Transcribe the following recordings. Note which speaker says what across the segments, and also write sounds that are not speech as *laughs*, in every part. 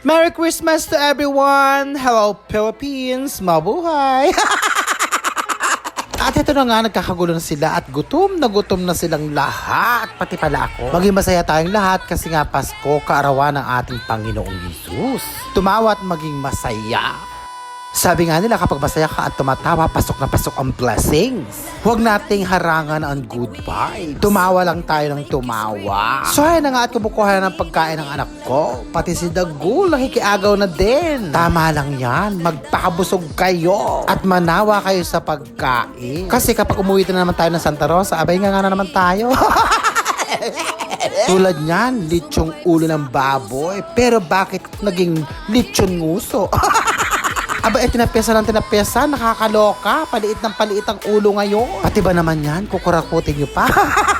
Speaker 1: Merry Christmas to everyone! Hello Philippines! Mabuhay! *laughs* At ito na nga, nagkakagulo na sila at gutom na gutom na silang lahat, pati pala ako. Maging masaya tayong lahat kasi nga Pasko, kaarawan ng ating Panginoong Yesus. Tumawa at maging masaya. Sabi nga nila kapag masaya ka at tumatawa, pasok na pasok ang blessings. Huwag nating harangan ang good vibes. Tumawa lang tayo ng tumawa. So ayun na nga at kumukuha na ng pagkain ng anak ko. Pati si Dagul, nakikiagaw na din. Tama lang yan, magpakabusog kayo. At manawa kayo sa pagkain. Kasi kapag umuwi na naman tayo ng Santa Rosa, abay nga nga na naman tayo. *laughs* Tulad niyan, litsong ulo ng baboy. Pero bakit naging litsyon nguso? *laughs* Aba, eh, tinapesa ng tinapesa, nakakaloka. Paliit ng paliit ang ulo ngayon. Pati ba naman yan, kukurakutin nyo pa?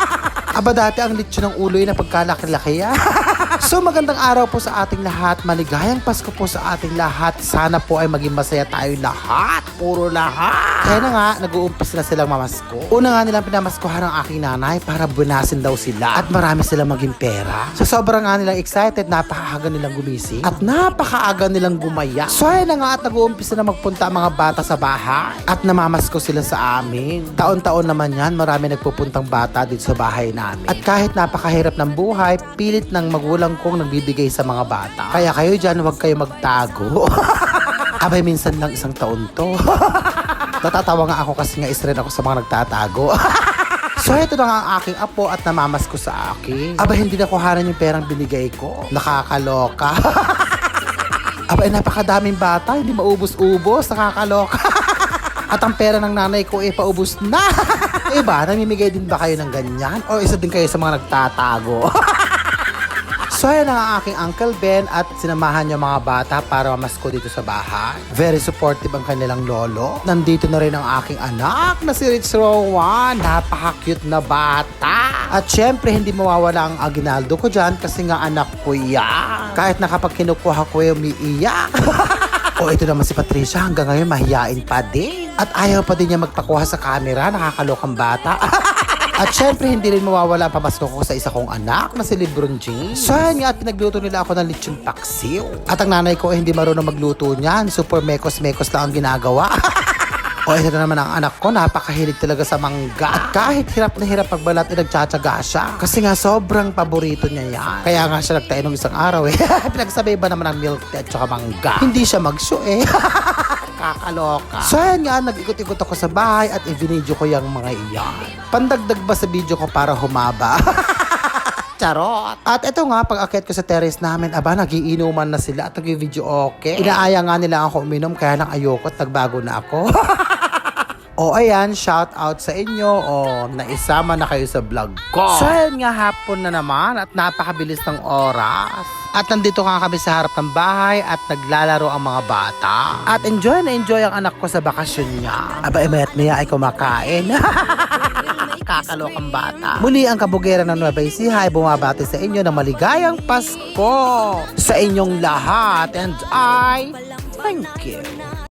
Speaker 1: *laughs* Aba, dati ang litsyon ng ulo yun na pagkalaki-laki ah. *laughs* So magandang araw po sa ating lahat. Maligayang Pasko po sa ating lahat. Sana po ay maging masaya tayo lahat. Puro lahat. Kaya na nga, nag-uumpis na silang mamasko. Una nga nilang pinamaskuhan ang aking nanay para bunasin daw sila. At marami silang maging pera. So sobrang nga nilang excited, napakaaga nilang gumising. At napakaaga nilang gumaya. So ayun na nga at nag-uumpis na magpunta ang mga bata sa bahay. At namamasko sila sa amin. Taon-taon naman yan, marami nagpupuntang bata dito sa bahay namin. At kahit napakahirap ng buhay, pilit ng magulang kong nagbibigay sa mga bata. Kaya kayo dyan, huwag kayo magtago. *laughs* Abay, minsan lang isang taon to. *laughs* Natatawa nga ako kasi nga isren ako sa mga nagtatago. *laughs* So ito na nga ang aking apo at namamas ko sa akin. Aba hindi na kuhanan yung perang binigay ko. Nakakaloka. Aba napakadaming bata, hindi maubos-ubos, nakakaloka. At ang pera ng nanay ko eh paubos na. Iba, namimigay din ba kayo ng ganyan? O isa din kayo sa mga nagtatago? So ayan ang aking Uncle Ben at sinamahan niya mga bata para mamasko dito sa bahay. Very supportive ang kanilang lolo. Nandito na rin ang aking anak na si Rich Rowan. Napaka-cute na bata. At syempre hindi mawawala ang aginaldo ko dyan kasi nga anak ko yan. Kahit na kapag kinukuha ko yung umiiyak. *laughs* o ito naman si Patricia hanggang ngayon mahiyain pa din. At ayaw pa din niya magpakuha sa camera. Nakakalokang bata. *laughs* At syempre, hindi rin mawawala ang pamasko ko sa isa kong anak na si Lebron James. So yan nga, at pinagluto nila ako ng lechon paksiw. At ang nanay ko ay hindi marunong magluto niyan. Super mekos-mekos lang ang ginagawa. *laughs* o ito na naman ang anak ko, napakahilig talaga sa mangga. At kahit hirap na hirap pagbalat, ay nagtsatsaga siya. Kasi nga, sobrang paborito niya yan. Kaya nga siya nagtayo nung isang araw eh. *laughs* Pinagsabay ba naman ng milk tea at saka mangga. Hindi siya mag-show *laughs* eh. Kakaloka. So ayan nga, nag-ikot-ikot ako sa bahay at i-video ko yung mga iyan. Pandagdag ba sa video ko para humaba? *laughs* Charot. At ito nga, pag akit ko sa terrace namin, aba, nagiinuman na sila at nag-video okay. Inaaya nga nila ako uminom, kaya lang ayoko at nagbago na ako. *laughs* O ayan, shout out sa inyo o naisama na kayo sa vlog ko. So ayan nga hapon na naman at napakabilis ng oras. At nandito nga kami sa harap ng bahay at naglalaro ang mga bata. At enjoy na enjoy ang anak ko sa bakasyon niya. Aba, eh, maya't maya ay kumakain. *laughs* Kakalokang bata. Muli ang kabugera ng Nueva Ecija ay bumabati sa inyo ng maligayang Pasko sa inyong lahat. And I thank you.